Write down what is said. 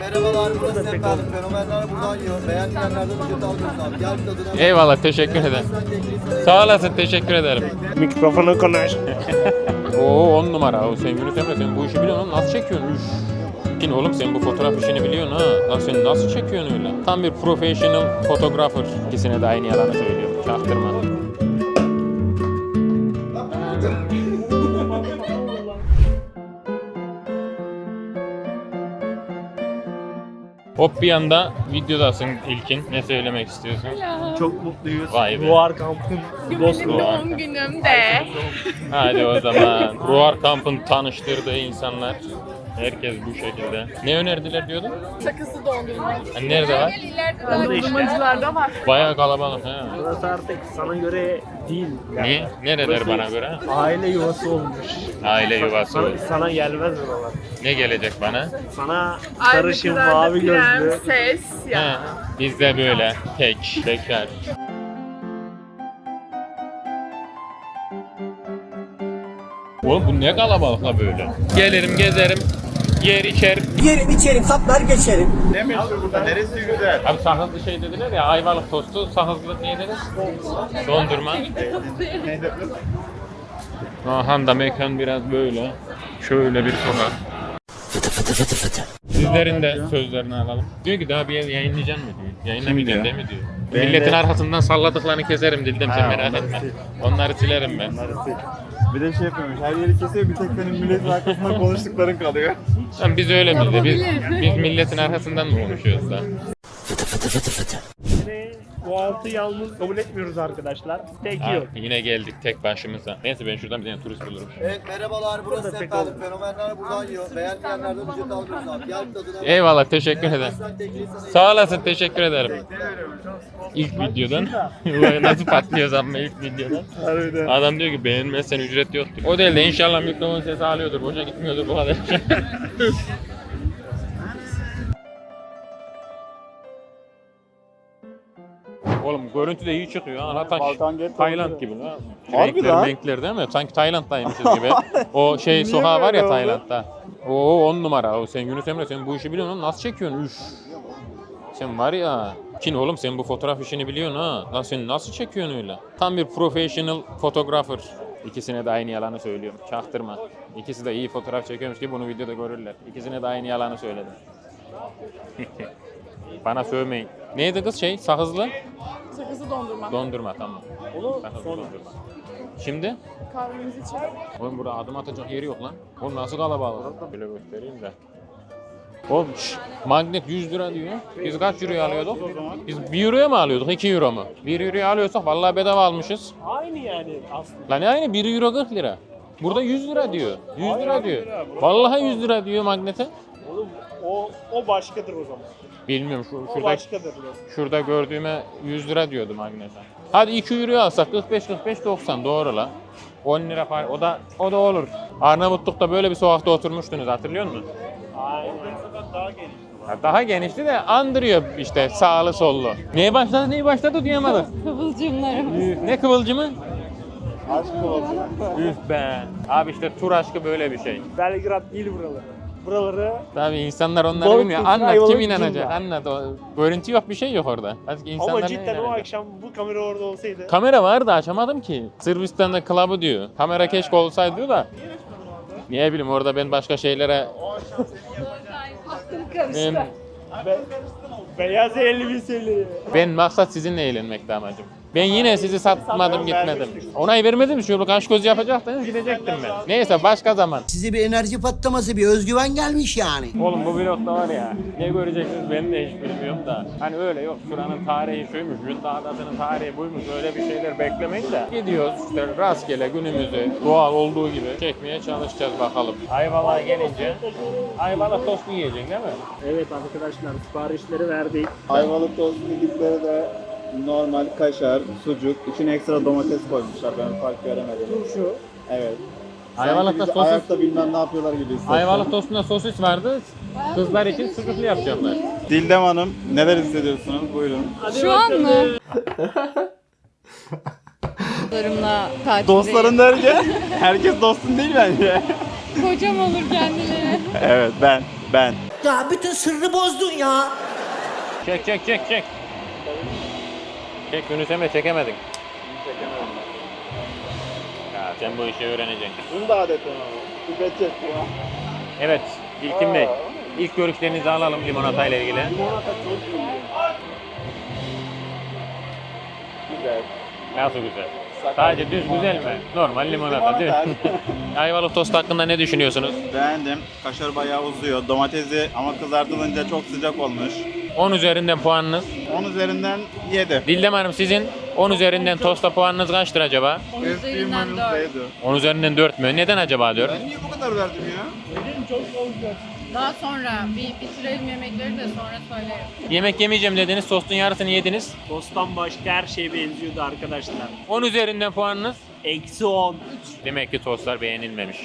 merhabalar burası efendim. Fenomenler buradan yiyor. Beğenmeyenlerden ücret almıyoruz abi. Gel bir tadına. Eyvallah teşekkür ederim. Sağ olasın teşekkür ederim. Mikrofonu konuş. Oo on numara. O sen Yunus Emre sen bu işi biliyorsun oğlum. Nasıl çekiyorsun? Üf. Kin oğlum sen bu fotoğraf işini biliyorsun ha. Lan sen nasıl çekiyorsun öyle? Tam bir professional photographer. İkisine de aynı yalanı söylüyorum. Çaktırma. Hop bir anda videodasın İlkin. Ne söylemek istiyorsun? Çok mutluyuz. Vay be. Ruar kampın dostu. Benim doğum günüm de. Hadi o zaman. Ruar Kamp'ın tanıştırdığı insanlar. Herkes bu şekilde. Ne önerdiler diyordun? Sakızı dondurma. Ha, nerede var? İleride Orada işte. dondurmacılarda var. Bayağı kalabalık ha. Burası artık sana göre değil. Yani. Niye? Nereler Burası bana göre? Aile yuvası olmuş. Aile yuvası. Sana, sana gelmez buralar. Ne gelecek bana? Sana Aynı sarışın kızlarda mavi gözlü. Prenses ya. Ha, bizde böyle tek, bekar. Oğlum bu ne kalabalık la böyle? Gelirim, gezerim, yer içer. Yerim içerim saplar geçerim. Ne meşhur burada? Neresi güzel? Abi sakızlı şey dediler ya, ayvalık tostu, sakızlı ne dediniz? Dondurma. Aha da mekan biraz böyle. Şöyle bir sokak. Sizlerin de sözlerini alalım. Diyor ki daha bir yer yayınlayacaksın mı diyor. Yayınlamayacaksın değil mi diyor. Milletin arkasından salladıklarını keserim Dildem sen merak onları etme. sil. Onları silerim ben. Bir de şey yapıyormuş. Her yeri kesiyor. Bir tek senin milletin arkasında konuştukların kalıyor. Lan biz öyle miyiz? Biz, biz milletin arkasından mı konuşuyoruz da? Yine bu altı yalnız kabul etmiyoruz arkadaşlar. Tek Ha, yok. yine geldik tek başımıza. Neyse ben şuradan bir tane turist bulurum. Evet merhabalar burası Burada tek efendim. oldu. Fenomenler buradan yiyor. Beğenmeyenlerden ücret almıyoruz abi. Gel tadına. Eyvallah teşekkür ederim. Sana Sağ olasın teşekkür ederim. İlk videodan. Ulan Nasıl patlıyoruz ama ilk videodan. Harbiden. Adam diyor ki beğenmezsen ücret yoktur. O değil de inşallah mikrofon sesi alıyordur. Boşa gitmiyordur bu kadar. görüntü de iyi çıkıyor ha. Lan taş- Balkan Gate Tayland gibi lan. Harbi Renkler, lan. renkler değil mi? Sanki Tayland'daymışız gibi. O şey sokağı var böyle ya oldu? Tayland'da. Oo on numara. O sen Yunus Emre sen bu işi biliyorsun oğlum. Nasıl çekiyorsun? Üf. Sen var ya. Kin oğlum sen bu fotoğraf işini biliyorsun ha. Lan sen nasıl çekiyorsun öyle? Tam bir professional photographer. İkisine de aynı yalanı söylüyorum. Çaktırma. İkisi de iyi fotoğraf çekiyormuş ki bunu videoda görürler. İkisine de aynı yalanı söyledim. Bana sövmeyin. Neydi kız şey? Sakızlı? Sakızı dondurma. Dondurma tamam. Onu Sakızlı sonra. dondurma. Şimdi? Kahvemizi içelim. Oğlum burada adım atacak yeri yok lan. Oğlum nasıl kalabalık? Böyle göstereyim de. Oğlum şş, magnet 100 lira diyor. Biz kaç euroya alıyorduk? Biz 1 euroya mı alıyorduk? 2 euro mu? 1 euroya alıyorsak vallahi bedava almışız. Aynı yani aslında. Lan aynı 1 euro 40 lira. Burada 100 lira diyor. 100 lira diyor. Vallahi 100 lira diyor magnete. Oğlum o o başkadır o zaman. Bilmiyorum şu, O şurada başkadır. şurada gördüğüme 100 lira diyordu magnete. Hadi 2 euro alsak 45 45 90 doğru la. 10 lira fark o da o da olur. Arnavutluk'ta böyle bir sokakta oturmuştunuz hatırlıyor musun? Aynen. Daha geniş. Ya Daha genişti de andırıyor işte sağlı sollu. Neye başladı neyi başladı duyamadık. Kıvılcımlarımız. Üf, ne kıvılcımı? Aşk olsun. Üf be. Abi işte tur aşkı böyle bir şey. Belgrad değil buraları. Buraları Tabii insanlar onları Balık bilmiyor. tutsun, Anlat ayvalık kim inanacak? tutsun. Anlat o. Görüntü yok bir şey yok orada. Artık insanlar ama ne cidden o inanacak? akşam bu kamera orada olsaydı Kamera vardı açamadım ki. Sırbistan'da club'ı diyor. Kamera keşke olsaydı diyor da. Niye bileyim orada ben başka şeylere... Ben, be, beyaz elbiseli. ben maksat sizinle eğlenmekti amacım. Ben yine sizi satmadım gitmedim. Onay vermedim şöyle kaş göz yapacaktınız gidecektim ben. Neyse başka zaman. Size bir enerji patlaması, bir özgüven gelmiş yani. Oğlum bu vlogda var ya ne göreceksiniz ben de hiç bilmiyorum da. Hani öyle yok şuranın tarihi şuymuş, Yunta Adası'nın tarihi buymuş öyle bir şeyler beklemeyin de. Gidiyoruz işte rastgele günümüzü doğal olduğu gibi çekmeye çalışacağız bakalım. Ayvalık'a gelince Ayvalık tostu yiyeceksin değil mi? Evet arkadaşlar siparişleri verdik. Ayvalık tostu dedikleri de normal kaşar, sucuk, içine ekstra domates koymuşlar. Ben fark göremedim. Turşu. Evet. Ayvalık'ta sosis- Ayakta bilmem ne yapıyorlar gibi hissettim. Ayvalık tostunda sosis vardı. Kızlar için sucuklu yapacaklar. Dildem Hanım neler hissediyorsunuz? Buyurun. Şu an mı? Dostlarımla tatildeyim. Dostların derken herkes dostun değil bence. Kocam olur kendileri. evet ben, ben. Ya bütün sırrı bozdun ya. Çek çek çek çek. Çek Yunus Emre çekemedin. Ya sen bu işi öğreneceksin. Bunu da. Pipet çekti ya. Evet İlkin Bey. ilk görüşlerinizi alalım limonata ile ilgili. Limonata çok iyi. Güzel. Nasıl güzel? Sadece düz güzel mi? Normal limonata değil mi? Ayvalık tost hakkında ne düşünüyorsunuz? Beğendim. Kaşar bayağı uzuyor. Domatesi ama kızartılınca çok sıcak olmuş. 10 üzerinden puanınız. 10 üzerinden 7. Dildem Hanım sizin 10 üzerinden tosta puanınız kaçtır acaba? üzerinden dört. 10 üzerinden 4 mü? Neden acaba 4? Ben niye bu kadar verdim ya? Daha sonra bir bitirelim yemekleri de sonra söylerim. Yemek yemeyeceğim dediniz, tostun yarısını yediniz. Tosttan başka her şey benziyordu arkadaşlar. 10 üzerinden puanınız? Eksi 10. Demek ki tostlar beğenilmemiş.